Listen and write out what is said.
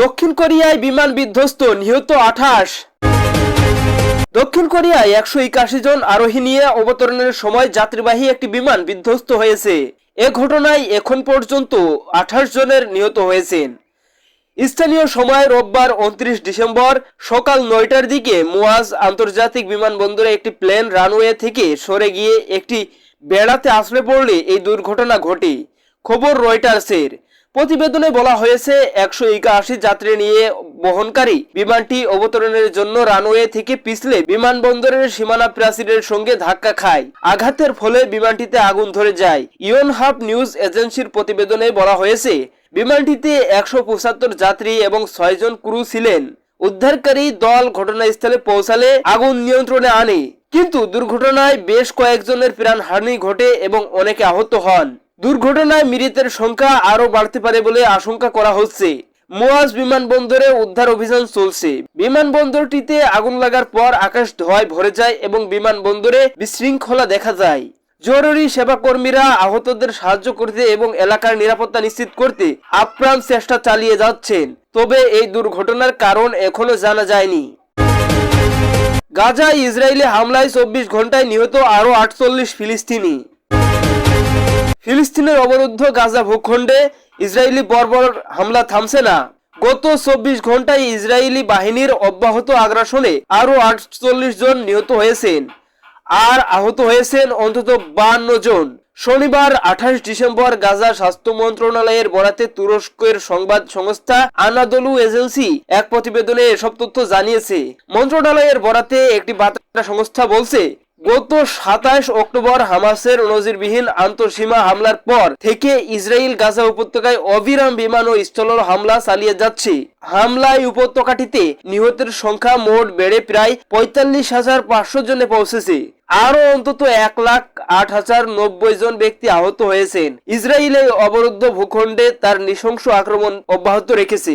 দক্ষিণ কোরিয়ায় বিমান বিধ্বস্ত, নিহত আঠাশ। দক্ষিণ কোরিয়ায় একশো একাশি জন আরোহী নিয়ে অবতরণের সময় যাত্রীবাহী একটি বিমান বিধ্বস্ত হয়েছে। এ ঘটনায় এখন পর্যন্ত আঠাশ জনের নিহত হয়েছেন। স্থানীয় সময় রোববার উনত্রিশ ডিসেম্বর সকাল নয়টার দিকে মুয়াজ আন্তর্জাতিক বিমানবন্দরে একটি প্লেন রানওয়ে থেকে সরে গিয়ে একটি বেড়াতে আছড়ে পড়লে এই দুর্ঘটনা ঘটে। খবর রয়টার্সের। প্রতিবেদনে বলা হয়েছে, একশো একাশি যাত্রী নিয়ে বহনকারী বিমানটি অবতরণের জন্য রানওয়ে থেকে পিছলে বিমানবন্দরের সীমানা প্রাচীরের সঙ্গে ধাক্কা খায়। আঘাতের ফলে বিমানটিতে আগুন ধরে যায়। ইয়ন হাব নিউজ এজেন্সির প্রতিবেদনে বলা হয়েছে, বিমানটিতে একশো পঁচাত্তর যাত্রী এবং ছয়জন ক্রু ছিলেন। উদ্ধারকারী দল ঘটনাস্থলে পৌঁছালে আগুন নিয়ন্ত্রণে আনে। কিন্তু দুর্ঘটনায় বেশ কয়েকজনের প্রাণহানি ঘটে এবং অনেকে আহত হন। দুর্ঘটনায় মৃতের সংখ্যা আরও বাড়তে পারে বলে আশঙ্কা করা হচ্ছে। মুয়াজ বিমানবন্দরে উদ্ধার অভিযান চলছে। বিমানবন্দরটিতে আগুন লাগার পর আকাশ ধোঁয়ায় ভরে যায় এবং বিমানবন্দরে বিশৃঙ্খলা দেখা যায়। জরুরি সেবা কর্মীরা আহতদের সাহায্য করতে এবং এলাকার নিরাপত্তা নিশ্চিত করতে আপ্রাণ চেষ্টা চালিয়ে যাচ্ছেন। তবে এই দুর্ঘটনার কারণ এখনও জানা যায়নি। গাজায় ইসরায়েলি হামলায় চব্বিশ ঘন্টায় নিহত আরও আটচল্লিশ ফিলিস্তিনি। ফিলিস্তিনের অবরুদ্ধ গাজা ভূখণ্ডে ইসরায়েলি বর্বর হামলা থামছে না। গত চব্বিশ ঘন্টায় ইসরায়েলি বাহিনীর অব্যাহত আগ্রাসনে আরও আটচল্লিশ জন নিহত হয়েছেন আর আহত হয়েছেন অন্তত বান্ন জন। শনিবার আঠাশ ডিসেম্বর গাজা স্বাস্থ্য মন্ত্রণালয়ের বরাতে তুরস্কের সংবাদ সংস্থা আনাদলু এজেন্সি এক প্রতিবেদনে এসব তথ্য জানিয়েছে। মন্ত্রণালয়ের বরাতে একটি বার্তা সংস্থা বলছে গত সাতাশ অক্টোবর হামাসের নজিরবিহীন আন্তঃসীমা হামলার পর থেকে ইসরায়েল গাজা উপত্যকায় অবিরাম বিমান ও স্থল হামলা চালিয়ে যাচ্ছে। হামলায় উপত্যকাটিতে নিহতের সংখ্যা মোট বেড়ে প্রায় পঁয়তাল্লিশ হাজার পাঁচশো জনে পৌঁছেছে। আরও অন্তত এক লাখ আট হাজার নব্বই জন ব্যক্তি আহত হয়েছেন। ইসরায়েল এই অবরুদ্ধ ভূখণ্ডে তার নৃশংস আক্রমণ অব্যাহত রেখেছে।